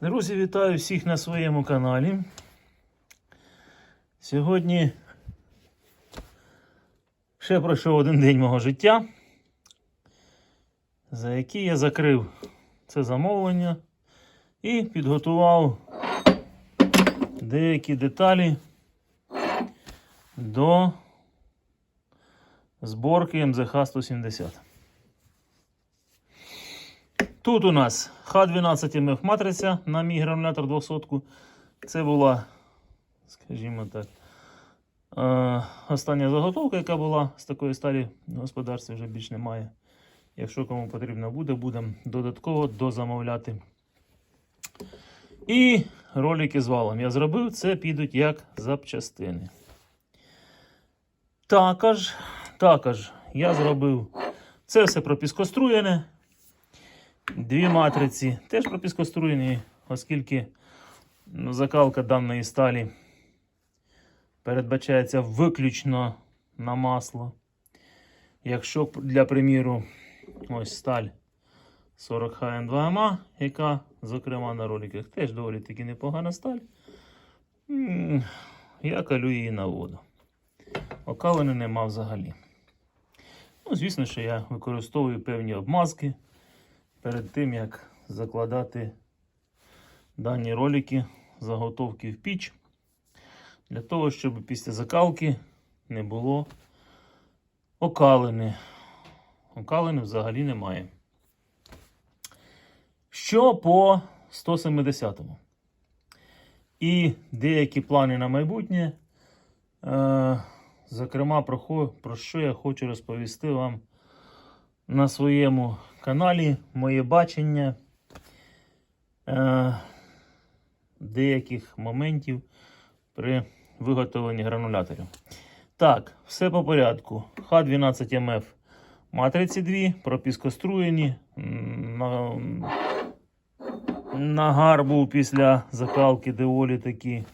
Друзі, вітаю всіх на своєму каналі. Сьогодні ще пройшов один день мого життя, за який я закрив це замовлення і підготував деякі деталі до зборки МЗХ 170. Тут у нас Х12 МФ матриця на мій гранулятор 200. Це була, скажімо так, е, остання заготовка, яка була з такої сталі в господарстві вже більш немає. Якщо кому потрібно буде, будемо додатково дозамовляти. І ролики з валом я зробив, це підуть як запчастини. Також, також я зробив це все пропіскоструєне. Дві матриці теж пропіскоструєні, оскільки ну, закалка даної сталі передбачається виключно на масло. Якщо для приміру, ось сталь 40 HN2MA, яка, зокрема, на роликах теж доволі таки непогана сталь, я калю її на воду. Окалини нема взагалі. Ну, звісно, що я використовую певні обмазки перед тим, як закладати дані ролики, заготовки в піч, для того, щоб після закалки не було окалини. Окалини взагалі немає. Що по 170-му? І деякі плани на майбутнє. Е, зокрема, про що я хочу розповісти вам на своєму каналі моє бачення е, деяких моментів при виготовленні грануляторів. Так, все по порядку. Х12МФ матриці 2, пропіскоструєні. На, нагар був після закалки доволі таки,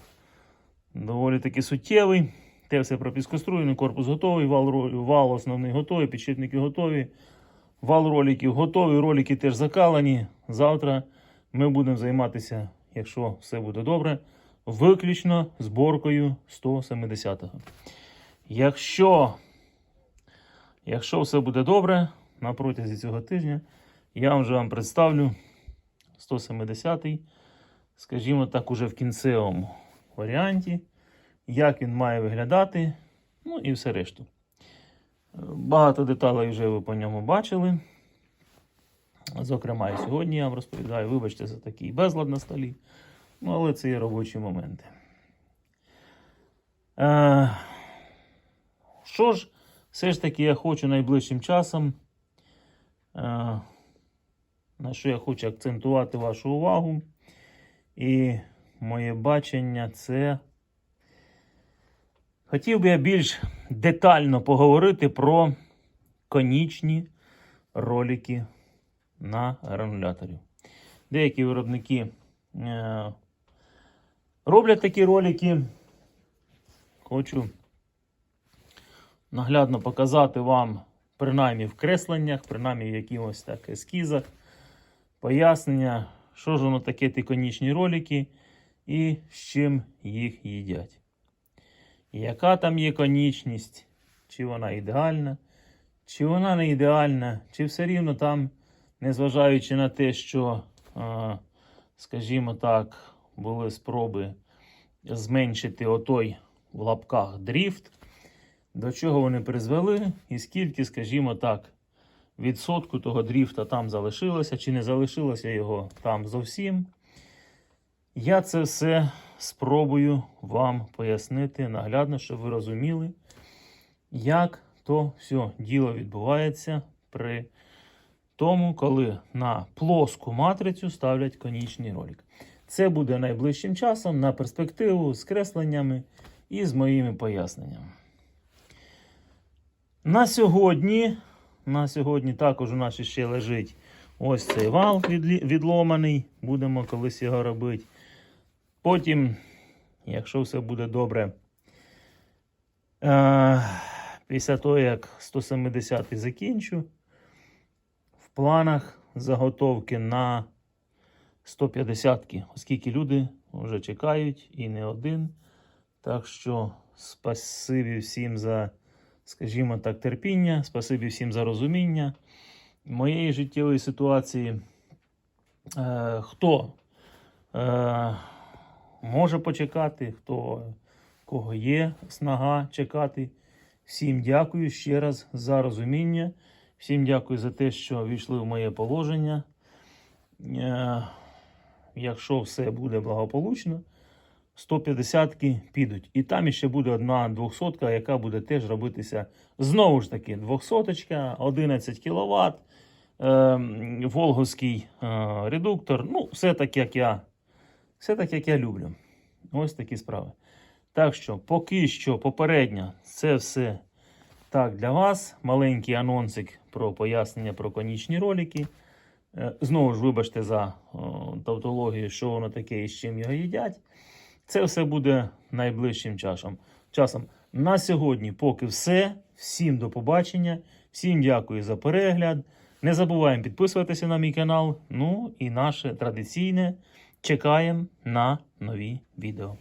доволі таки суттєвий. Те все пропіскоструєно, корпус готовий, вал, вал основний готовий, підшипники готові. Вал роликів готовий, ролики теж закалані. Завтра ми будемо займатися, якщо все буде добре, виключно зборкою 170-го. Якщо, якщо все буде добре, на протязі цього тижня я вже вам представлю 170-й, скажімо так, уже в кінцевому варіанті, як він має виглядати, ну і все решту. Багато деталей вже ви по ньому бачили. Зокрема, і сьогодні я вам розповідаю, вибачте за такий безлад на столі. Ну, але це є робочі моменти. Е, що ж, все ж таки я хочу найближчим часом, е, на що я хочу акцентувати вашу увагу. І моє бачення це. Хотів би я більш детально поговорити про конічні ролики на грануляторі. Деякі виробники е, роблять такі ролики. Хочу наглядно показати вам, принаймні в кресленнях, принаймні в якихось так ескізах, пояснення, що ж воно таке ті конічні ролики і з чим їх їдять. Яка там є конічність, чи вона ідеальна, чи вона не ідеальна, чи все рівно там, незважаючи на те, що, скажімо так, були спроби зменшити отой в лапках дріфт, до чого вони призвели, і скільки, скажімо так, відсотку того дріфта там залишилося, чи не залишилося його там зовсім. Я це все спробую вам пояснити наглядно, щоб ви розуміли, як то все діло відбувається при тому, коли на плоску матрицю ставлять конічний ролик. Це буде найближчим часом на перспективу з кресленнями і з моїми поясненнями. На сьогодні, на сьогодні також у нас ще лежить ось цей вал відломаний. Будемо колись його робити. Потім, якщо все буде добре, е, після того, як 170 закінчу, в планах заготовки на 150-ки, оскільки люди вже чекають і не один. Так що спасибі всім за, скажімо так, терпіння, спасибі всім за розуміння моєї життєвої ситуації. Е, хто е, може почекати, хто кого є снага чекати. Всім дякую ще раз за розуміння. Всім дякую за те, що війшли в моє положення. Е, якщо все буде благополучно, 150-ки підуть. І там ще буде одна 200 яка буде теж робитися знову ж таки 200-ка, 11 кВт, волговський е, редуктор. Ну, все так, як я, все так, як я люблю. Ось такі справи. Так що, поки що, попередньо, це все так для вас. Маленький анонсик про пояснення про конічні ролики. Е, Знову ж, вибачте за о, тавтологію, що воно таке і з чим його їдять. Це все буде найближчим часом. часом. На сьогодні поки все. Всім до побачення. Всім дякую за перегляд. Не забуваємо підписуватися на мій канал. Ну і наше традиційне чекаємо на нові відео.